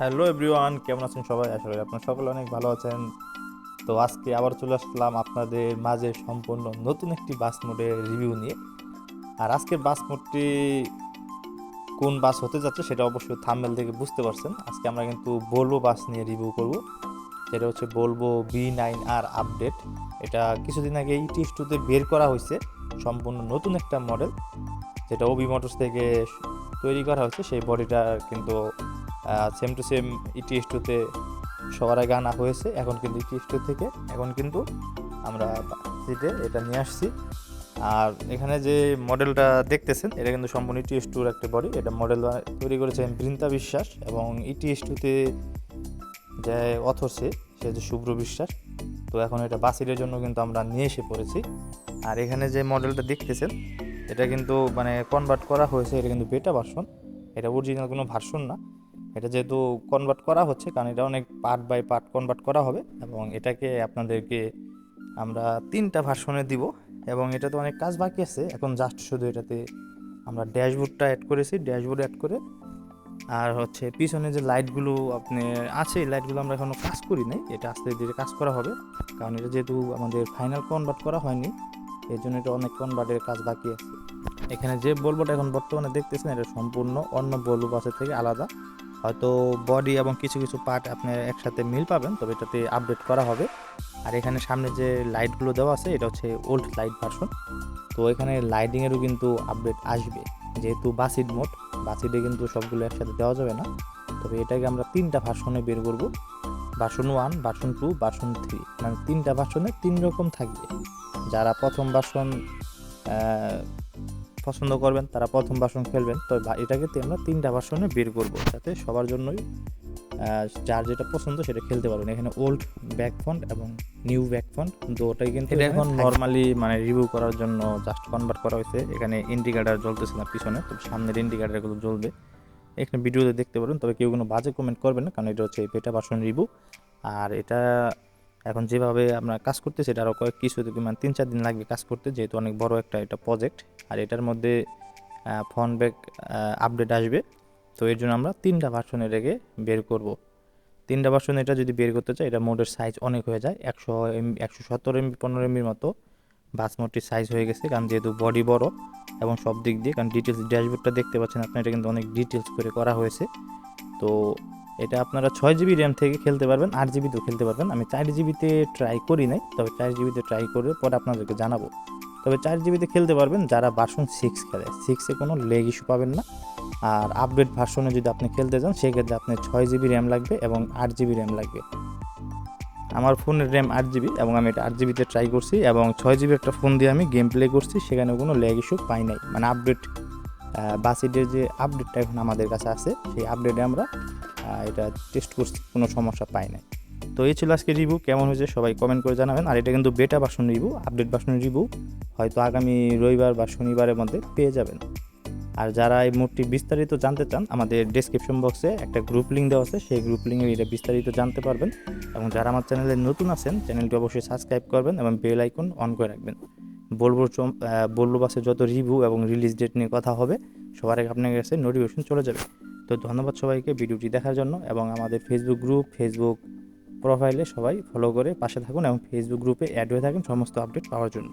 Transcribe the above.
Hello everyone, কেমন আছেন সবাই? করি আপনারা সকলে অনেক ভালো আছেন। তো আজকে আবার চলে আসলাম আপনাদের মাঝে সম্পূর্ণ নতুন একটি বাস মোডের রিভিউ নিয়ে। আর আজকের বাস মোডটি কোন বাস হতে যাচ্ছে সেটা অবশ্যই থাম্বেল থেকে বুঝতে পারছেন। আজকে আমরা কিন্তু বলব বাস নিয়ে রিভিউ করব। যেটা হচ্ছে বলব বি নাইন আর আপডেট এটা কিছুদিন আগে ইটি টুতে বের করা হয়েছে। সম্পূর্ণ নতুন একটা মডেল যেটা ওবি মোটরস থেকে তৈরি করা হয়েছে। সেই বডিটা কিন্তু সেম টু সেম ইটিএস টুতে সবার আগে আনা হয়েছে, এখন কিন্তু ইটিএস টু থেকে, এখন কিন্তু আমরা সিটে এটা নিয়ে আসছি। আর এখানে যে মডেলটা দেখতেছেন, এটা কিন্তু সম্পূর্ণ ইটিএস টুর একটা বডি এটা মডেল তৈরি করেছেন বৃন্দা বিশ্বাস এবং ইটিএস টুতে যে অথর্সে সে যে শুভ্র বিশ্বাস। তো এখন এটা বাসিরের জন্য কিন্তু আমরা নিয়ে এসে পড়েছি। আর এখানে যে মডেলটা দেখতেছেন, এটা কিন্তু মানে কনভার্ট করা হয়েছে, এটা কিন্তু বেটা ভার্সন এটা অরিজিনাল কোনো ভার্সন না। এটা যেহেতু কনভার্ট করা হচ্ছে, কারণ এটা অনেক পার্ট বাই পার্ট কনভার্ট করা হবে এবং এটাকে আপনাদেরকে আমরা তিনটা ভার্সনে দিব এবং এটাতে অনেক কাজ বাকি আছে। এখন জাস্ট শুধু এটাতে আমরা ড্যাশবোর্ডটা অ্যাড করেছি, ড্যাশবোর্ড অ্যাড করে। আর হচ্ছে পিছনে যে লাইটগুলো আপনি আছে লাইটগুলো আমরা এখনও কাজ করি নাই, এটা আস্তে ধীরে কাজ করা হবে। কারণ এটা যেহেতু আমাদের ফাইনাল কনভার্ট করা হয়নি, এই জন্য এটা অনেক কনভার্টের কাজ বাকি আছে। এখানে যে বলবোটা এখন বর্তমানে দেখতেছেন, এটা সম্পূর্ণ অন্য বলব বাসের থেকে আলাদা। হয়তো বডি এবং কিছু কিছু পার্ট আপনি একসাথে মিল পাবেন, তবে এটাতে আপডেট করা হবে। আর এখানে সামনে যে লাইটগুলো দেওয়া আছে, এটা হচ্ছে ওল্ড লাইট ভার্সন তো এখানে লাইটিংয়েরও কিন্তু আপডেট আসবে। যেহেতু বাসিড মোড বাসিডে কিন্তু সবগুলো একসাথে দেওয়া যাবে না। তবে এটাকে আমরা তিনটা ভার্সনে বের করব। Version one version two version three মানে তিনটা ভার্সনে তিন রকম থাকবে। যারা প্রথম ভার্সন পছন্দ করবেন তারা প্রথম ভার্সন খেলবেন। তো এটাকে আমরা তিনটা ভার্সনে বের করব যাতে সবার জন্যই যার যেটা পছন্দ সেটা খেলতে পারবেন। এখানে ওল্ড ব্যাক ফন্ট এবং নিউ ব্যাক ফন্ট ওটাই কিন্তু এটা এখন নর্মালি মানে রিভিউ করার জন্য জাস্ট কনভার্ট করা হয়েছে। এখানে ইন্ডিকেটার জ্বলতেছে না পিছনে তো সামনের ইন্ডিকেটারগুলো জ্বলবে। এখানে ভিডিওতে দেখতে পারেন তবে কেউ কোনো বাজে কমেন্ট করবেন না কারণ এটা হচ্ছে বেটা ভার্সন রিভিউ আর এটা এখন যেভাবে আমরা কাজ করতেছি, এটা আরও কয়েক কিছু মানে তিন চার দিন লাগবে কাজ করতে, যেহেতু অনেক বড় একটা এটা প্রজেক্ট আর এটার মধ্যে ফোন ব্যাক আপডেট আসবে। তো এর জন্য আমরা তিনটা ভার্সনে রেখে বের করব। তিনটা ভার্সন এটা যদি বের করতে চাই, এটা মোডের সাইজ অনেক হয়ে যায়। একশো এমবি একশো সত্তর এমবি পনেরো এমবির মতো। বাস মোডটির সাইজ হয়ে গেছে, কারণ যেহেতু বডি বড় এবং সব দিক দিয়ে, কারণ ডিটেলস ড্যাশবোর্ডটা দেখতে পাচ্ছেন আপনার, এটা কিন্তু অনেক ডিটেলস করে করা হয়েছে। তো এটা আপনারা ছয় জিবি র্যাম থেকে খেলতে পারবেন, আট জিবিতেও খেলতে পারবেন। আমি চার জিবিতে ট্রাই করি নাই, তবে চার জিবিতে ট্রাই করে পরে আপনাদেরকে জানাব। তবে চার জিবিতে খেলতে পারবেন যারা ভার্সন সিক্স খেলে। সিক্সে কোনো লেগ ইস্যু পাবেন না। আর আপডেট ভার্সনে যদি আপনি খেলতে চান সেক্ষেত্রে আপনার ছয় জিবি র্যাম লাগবে এবং আট জিবি র্যাম লাগবে। আমার ফোনের র্যাম আট জিবি এবং আমি এটা আট জিবিতে ট্রাই করছি এবং ছয় জিবি একটা ফোন দিয়ে আমি গেম প্লে করছি সেখানে কোনো ল্যাগ ইস্যু পাই নাই। মানে আপডেট বাসিডের যে আপডেটটা এখন আমাদের কাছে আছে, সেই আপডেটে আমরা এটা টেস্ট করছি, কোনো সমস্যা পাই নাই। তো এই ছিল আজকে রিভিউ কেমন হয়েছে সবাই কমেন্ট করে জানাবেন। আর এটা কিন্তু beta version review update version review হয়তো আগামী রবিবার বা শনিবারের মধ্যে পেয়ে যাবেন। আর যারা এই মুডটি বিস্তারিত জানতে চান, আমাদের ডেসক্রিপশন বক্সে একটা গ্রুপ লিঙ্ক দেওয়া আছে, সেই গ্রুপ লিঙ্কে এটা বিস্তারিত জানতে পারবেন। এবং যারা আমার চ্যানেলে নতুন আছেন চ্যানেলটি অবশ্যই সাবস্ক্রাইব করবেন এবং বেল আইকন অন করে রাখবেন। বলব বলব বাসে যত রিভিউ এবং রিলিজ ডেট নিয়ে কথা হবে, সবার আগে আপনার কাছে নোটিফিকেশন চলে যাবে। তো ধন্যবাদ সবাইকে ভিডিওটি দেখার জন্য এবং আমাদের ফেসবুক গ্রুপ ফেসবুক প্রোফাইলে সবাই ফলো করে পাশে থাকুন এবং ফেসবুক গ্রুপে অ্যাড হয়ে থাকুন সমস্ত আপডেট পাওয়ার জন্য।